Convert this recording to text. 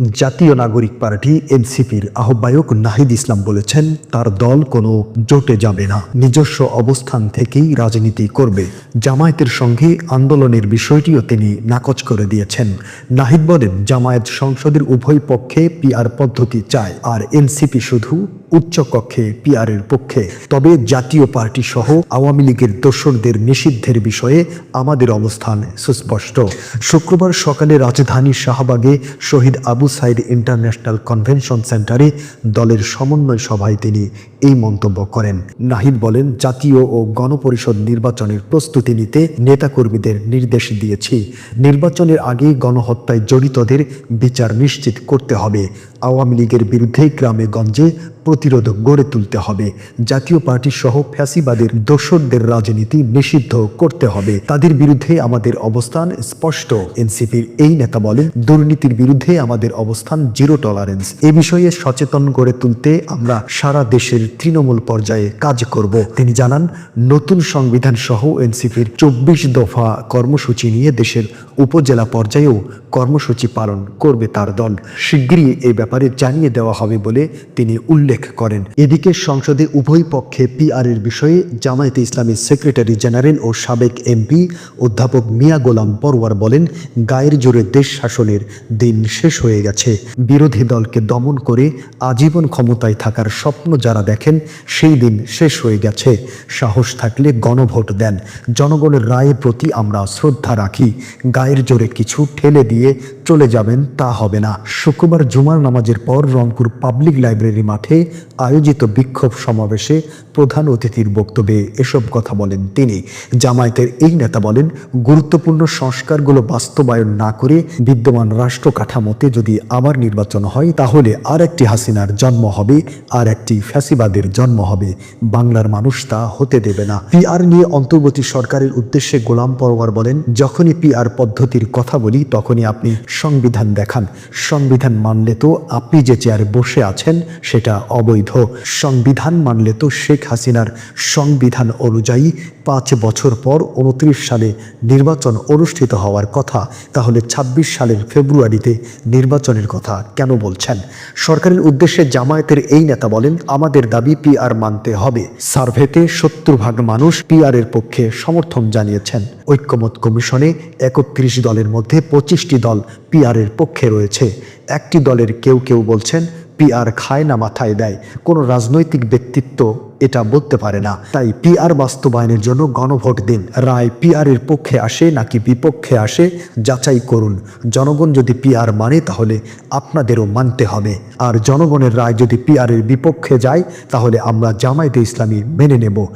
জাতীয় নাগরিক পার্টি এনসিপির আহ্বায়ক নাহিদ ইসলাম বলেছেন, তার দল কোনো জোটে যাবে না। নিজস্ব অবস্থান থেকেই রাজনীতি করবে। জামায়াতের সঙ্গে আন্দোলনের বিষয়টিও তিনি নাকচ করে দিয়েছেন। নাহিদ বলেন, জামায়াত সংসদের উভয় পক্ষে পিআর পদ্ধতি চায়, আর এনসিপি শুধু উচ্চ কক্ষে পিআরের পক্ষে। তবে জাতীয় পার্টি সহ আওয়ামী লীগের দোসরদের নিষিদ্ধের বিষয়ে আমাদের অবস্থান সুস্পষ্ট। শুক্রবার সকালে রাজধানী শাহবাগে শহীদ আবু সাইদ ইন্টারন্যাশনাল কনভেনশন সেন্টারে দলের সমন্বয় সভায় তিনি এই মন্তব্য করেন। নাহিদ বলেন, জাতীয় ও গণপরিষদ নির্বাচনের প্রস্তুতি নিতে নেতাকর্মীদের নির্দেশ দিয়েছি। নির্বাচনের আগে গণহত্যায় জড়িতদের বিচার নিশ্চিত করতে হবে। আওয়ামী লীগের বিরুদ্ধে গ্রামে গঞ্জে প্রতিরোধ গড়ে তুলতে হবে। জাতীয় পার্টি সহ ফ্যাসিবাদের দোসরদের রাজনীতি নিষিদ্ধ করতে হবে। তাদের বিরুদ্ধে আমাদের অবস্থান স্পষ্ট। এনসিপির এই নেতা বলেন, দুর্নীতির বিরুদ্ধে আমাদের অবস্থান জিরো টলারেন্স এ বিষয়ে সচেতন গড়ে তুলতে আমরা সারা দেশের তৃণমূল পর্যায়ে কাজ করব। তিনি জানান, নতুন সংবিধান সহ এনসিপির চব্বিশ দফা কর্মসূচি নিয়ে দেশের উপজেলা পর্যায়েও কর্মসূচি পালন করবে তার দল। শিগগিরই এ ব্যাপারে জানিয়ে দেওয়া হবে বলে তিনি উল্লেখ করেন। এদিকে সংসদে উভয় পক্ষে পিআর এর বিষয়ে জামায়াতে ইসলামীর সেক্রেটারি জেনারেল ও সাবেক এমপি অধ্যাপক মিয়া গোলাম পরওয়ার বলেন, গায়ের জোরে দেশ শাসনের দিন শেষ হয়ে গেছে। বিরোধী দলকে দমন করে আজীবন ক্ষমতায় থাকার স্বপ্ন যারা দেখেন, সেই দিন শেষ হয়ে গেছে। সাহস থাকলে গণভোট দেন। জনগণের রায়ের প্রতি আমরা শ্রদ্ধা রাখি। গায়ের জোরে কিছু ঠেলে দিয়ে চলে যাবেন, তা হবে না। শুক্রবার জুমার নামাজের পর রংপুর পাবলিক লাইব্রেরি মাঠে আয়োজিত বিক্ষোভ সমাবেশে প্রধান অতিথির বক্তব্যে এসব কথা বলেন তিনি। জামায়াতের এই নেতা বলেন, গুরুত্বপূর্ণ সংস্কারগুলো বাস্তবায়ন না করে বিদ্যমান রাষ্ট্র কাঠামোতে যদি আবার নির্বাচন হয়, তাহলে আর একটি হাসিনার জন্ম হবে আর একটি ফ্যাসিবাদের জন্ম হবে। বাংলার মানুষ তা হতে দেবে না। পিআর নিয়ে অন্তর্বর্তী সরকারের উদ্দেশ্যে গোলাম পরওয়ার বলেন, যখনই পিআর পদ্ধতির কথা বলি, তখনই আপনি সংবিধান দেখান। সংবিধান মানলে তো আপনি যে চেয়ারে বসে আছেন, সেটা অবৈধ। সংবিধান মানলে তো শেখ হাসিনার সংবিধান অনুযায়ী পাঁচ বছর পর উনত্রিশ সালে নির্বাচন অনুষ্ঠিত হওয়ার কথা। তাহলে ২৬ সালের ফেব্রুয়ারিতে নির্বাচনের কথা কেন বলছেন? সরকারের উদ্দেশ্যে জামায়াতের এই নেতা বলেন, আমাদের দাবি পিআর মানতে হবে। সার্ভেতে সত্তর ভাগ মানুষ পিআরের পক্ষে সমর্থন জানিয়েছেন। ঐক্যমত কমিশনে একত্রিশ দলের মধ্যে পঁচিশটি দল পিআর এর পক্ষে রয়েছে। একটি দলের কেউ কেউ বলছেন, পিআর খায় না, মাথায় দেয়। কোনো রাজনৈতিক ব্যক্তিত্ব এটা বলতে পারে না। তাই পিআর বাস্তবায়নের জন্য গণভোট দিন। রায় পিআর এর পক্ষে আসে নাকি বিপক্ষে আসে, যাচাই করুন। জনগণ যদি পিআর মানে তাহলে আপনাদেরও মানতে হবে। আর জনগণের রায় যদি পিআর এর বিপক্ষে যায়, তাহলে আমরা জামায়াতে ইসলামী মেনে নেব।